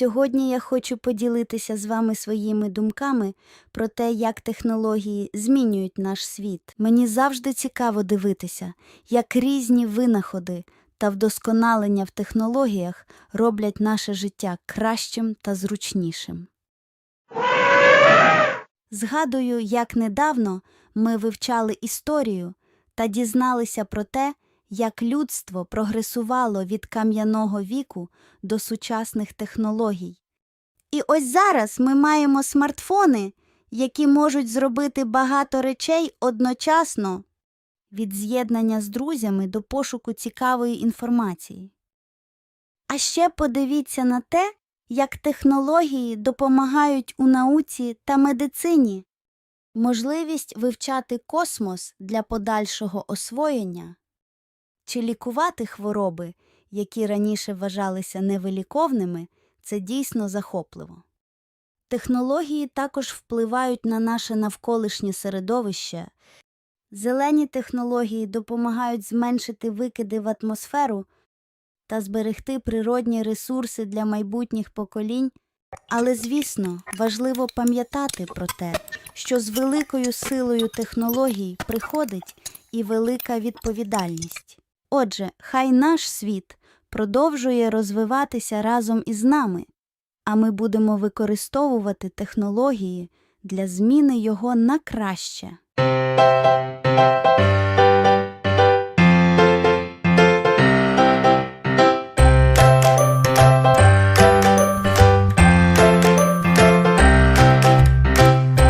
Сьогодні я хочу поділитися з вами своїми думками про те, як технології змінюють наш світ. Мені завжди цікаво дивитися, як різні винаходи та вдосконалення в технологіях роблять наше життя кращим та зручнішим. Згадую, як недавно ми вивчали історію та дізналися про те, як людство прогресувало від кам'яного віку до сучасних технологій. І ось зараз ми маємо смартфони, які можуть зробити багато речей одночасно від з'єднання з друзями до пошуку цікавої інформації. А ще подивіться на те, як технології допомагають у науці та медицині. Можливість вивчати космос для подальшого освоєння чи лікувати хвороби, які раніше вважалися невиліковними, це дійсно захопливо. Технології також впливають на наше навколишнє середовище. Зелені технології допомагають зменшити викиди в атмосферу та зберегти природні ресурси для майбутніх поколінь. Але, звісно, важливо пам'ятати про те, що з великою силою технологій приходить і велика відповідальність. Отже, хай наш світ продовжує розвиватися разом із нами, а ми будемо використовувати технології для зміни його на краще.